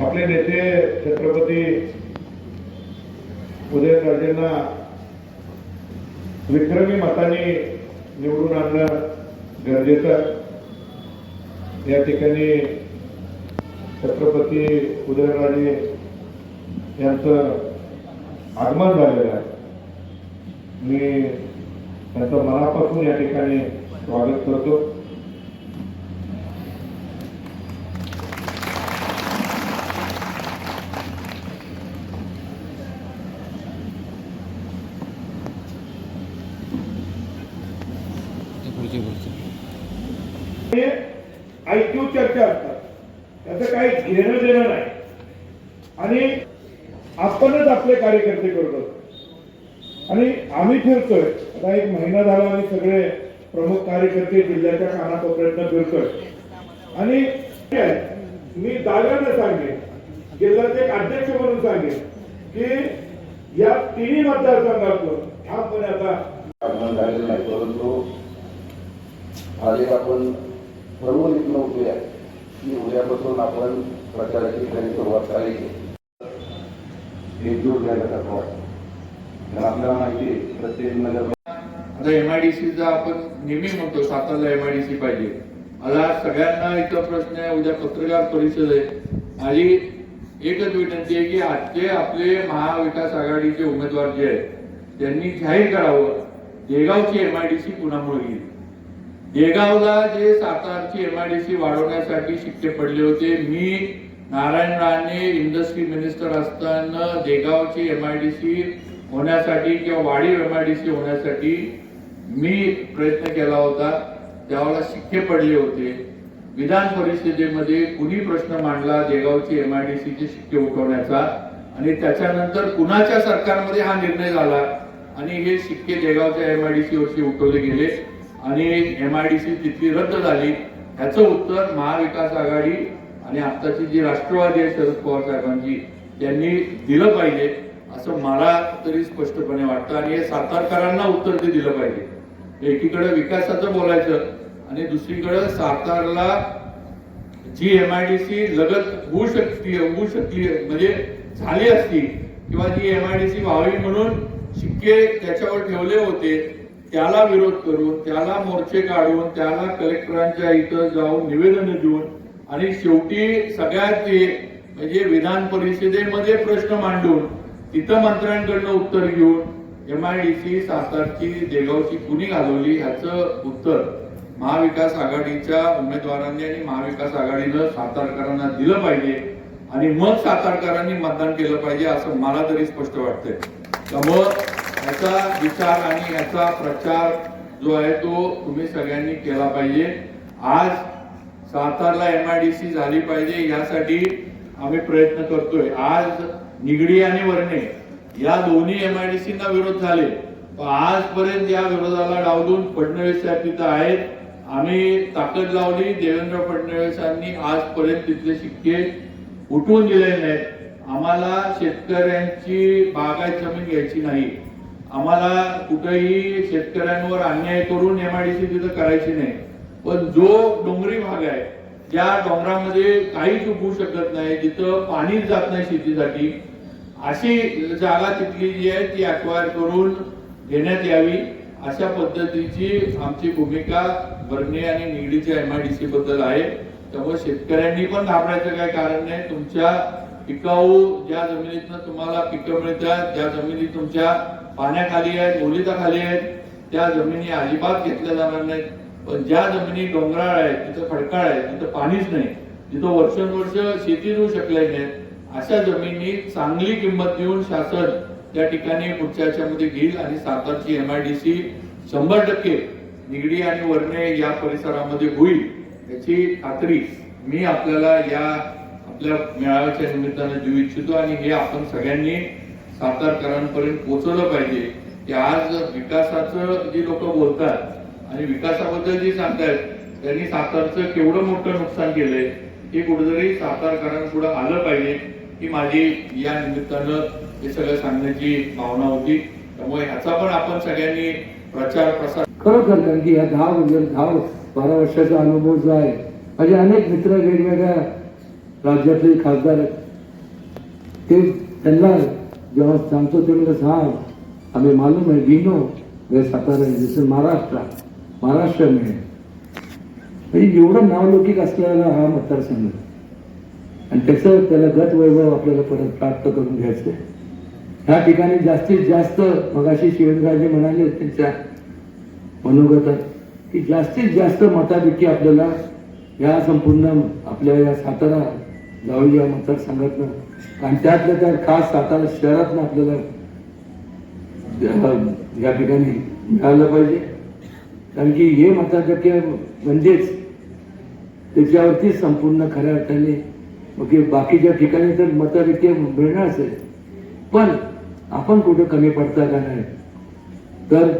आपले नेते छत्रपती उदयनराजेंना विक्रमी मताने निवडून आणणं गरजेचं या ठिकाणी छत्रपती उदयनराजे यांचं आगमन झालेलं आहे. मी त्यांचं मनापासून या ठिकाणी स्वागत करतो. ऐक्यू चर्चा असतात. त्याचं काही घेणं देणं नाही. आणि आपणच आपले कार्यकर्ते करतो आणि आम्ही फिरतोय. आता एक महिना झाला आम्ही सगळे प्रमुख कार्यकर्ते जिल्ह्याच्या कानाकोपऱ्यातनं फिरतोय. आणि मी दाव्यानं सांगेन जिल्ह्याचे एक अध्यक्ष म्हणून सांगेन की या तिन्ही मतदारसंघातून ठामपणे आता नाही परंतु आज एक आपण ठरवून इथनं उठूया की उद्यापासून आपण प्रचाराची खरी सुरुवात करायची एकजूट झाला असं वाटतं आपल्याला माहिती आहे प्रत्येक नगर आता एमआयडीसीचा आपण नेहमी म्हणतो सातारला एमआयडीसी पाहिजे. मला सगळ्यांना इथं प्रश्न आहे उद्या पत्रकार परिषद आहे. माझी एकच विनंती आहे की आजचे आपले महाविकास आघाडीचे उमेदवार जे आहेत त्यांनी जाहीर करावं. देगावची एमआयडीसी कुणामुळे घेईल देगावला जे सातारची एमआयडीसी वाढवण्यासाठी शिक्के पडले होते मी नारायण राणे इंडस्ट्री मिनिस्टर असताना देगावची एमआयडीसी होण्यासाठी किंवा वाढीव एमआयडीसी होण्यासाठी मी प्रयत्न केला होता. त्यावेळेला शिक्के पडले होते. विधान परिषदेमध्ये कुणी प्रश्न मांडला देगावची एमआयडीसीचे शिक्के उठवण्याचा? आणि त्याच्यानंतर कुणाच्या सरकारमध्ये हा निर्णय झाला? आणि हे शिक्के देगावच्या एमआयडीसी वर्षी उठवले गेले. आणि एम आय डी सी तिथली रद्द झाली ह्याचं उत्तर महाविकास आघाडी आणि आत्ताची जी राष्ट्रवादी आहे शरद पवार साहेबांची त्यांनी दिलं पाहिजे असं मला तरी स्पष्टपणे वाटतं. आणि हे सातारकरांना उत्तर ते दिलं पाहिजे. एकीकडे विकासाचं बोलायचं आणि दुसरीकडे सातारला जी एम आय डी सी लगत होऊ शकते होऊ शकली म्हणजे झाली असती किंवा जी सी व्हावी म्हणून शिक्के त्याच्यावर ठेवले होते त्याला विरोध करून त्याला मोर्चे काढून त्याला कलेक्टरांच्या इथं जाऊन निवेदन देऊन आणि शेवटी सगळ्यात म्हणजे विधान परिषदेमध्ये प्रश्न मांडून तिथं मंत्र्यांकडनं उत्तर घेऊन एम आय डी सी सातारची देगावची कुणी घालवली ह्याचं उत्तर महाविकास आघाडीच्या उमेदवारांनी आणि महाविकास आघाडीनं सातारकरांना दिलं पाहिजे आणि मग सातारकरांनी मतदान केलं पाहिजे असं मला तरी स्पष्ट वाटतंय. त्यामुळं याचा विचार आणि याचा प्रचार जो आहे तो तुम्ही सगळ्यांनी केला पाहिजे. आज सातारला एम आय डी सी झाली पाहिजे यासाठी आम्ही प्रयत्न करतोय. आज निगडी आणि वर्णे या दोन्ही एम आय डी एमआयडीसीना विरोध झाले. पण आजपर्यंत या विरोधाला डावलून फडणवीस साहेब तिथं आहेत. आम्ही ताकद लावली. देवेंद्र फडणवीसांनी आजपर्यंत तिथले शिक्के उठवून दिलेले नाहीत. आम्हाला शेतकऱ्यांची बागायत जमीन घ्यायची नाही. आम्हाला कुठेही शेतकऱ्यांवर अन्याय करून एमआयडीसी तिथं करायची नाही. पण जो डोंगरी भाग आहे ज्या डोंगरामध्ये काहीच उगवू शकत नाही जिथं पाणीच जात नाही शेतीसाठी अशी जागा तिथली जी आहे ती अक्वायर करून घेण्यात यावी. अशा पद्धतीची आमची भूमिका बर्ने आणि निगडीच्या एमआयडीसी बद्दल आहे. त्यामुळे शेतकऱ्यांनी पण घाबरायचं काही कारण नाही. तुमच्या पिकाऊ ज्या जमिनीतनं तुम्हाला पिकं मिळतात ज्या जमिनी तुमच्या पाण्याखाली आहेत ओलिताखाली आहेत त्या जमिनी अजिबात घेतल्या जाणार नाहीत. पण ज्या जमिनी डोंगराळ आहेत तिथं खडकाळ आहे तिथं पाणीच नाही. तिथं वर्षानुवर्ष शेती होऊ शकल्या नाहीत अशा जमिनी चांगली किंमत देऊन शासन त्या ठिकाणी पुढच्या याच्यामध्ये घेईल आणि सातारची सी शंभर टक्के निगडी आणि वर्णे या परिसरामध्ये होईल. याची खात्री मी आपल्याला या आपल्या मेळाव्याच्या निमित्तानं देऊ इच्छितो आणि हे आपण सगळ्यांनी सातारकरांपर्यंत पोहोचवलं पाहिजे. की आज विकासाचं जी लोक बोलतात आणि विकासाबद्दल जी सांगतायत त्यांनी सातारचं केवढं मोठं नुकसान केलंय हे कुठेतरी सातारकरांपुढे आलं पाहिजे ही माझी या निमित्तानं हे सगळं सांगण्याची भावना होती. त्यामुळे ह्याचा पण आपण सगळ्यांनी प्रचार प्रसार खरोखर कारण की या दहा म्हणजे दहा बारा वर्षाचा अनुभव जो आहे माझे अनेक मित्र वेगवेगळ्या राज्यातले खासदार आहेत. ते त्यांना जेव्हा सांगतो ते म्हणजे साहब आम्ही मालूम आहे गिनो वे सातारा जसं महाराष्ट्र महाराष्ट्र में म्हणजे एवढं नावलौकिक असलेला हा मतदारसंघ. आणि त्याचं त्याला गत वैभव आपल्याला परत प्राप्त करून घ्यायचं ह्या ठिकाणी जास्तीत जास्त मगाशी शिवेंद्रराजे म्हणाले त्यांच्या मनोगतात की जास्तीत जास्त मतापैकी आपल्याला या संपूर्ण आपल्या या सातारा जावळी या मतदारसंघातनं. आणि त्यातल्या त्या खास सातारा शहरातनं आपल्याला या- ठिकाणी मिळालं पाहिजे. कारण की हे मताधिक्य म्हणजेच त्याच्यावरती संपूर्ण खऱ्या अर्थाने मग बाकीच्या ठिकाणी तर मताधिक्य मिळणारच आहे पण आपण कुठं कमी पडता का नाही? तर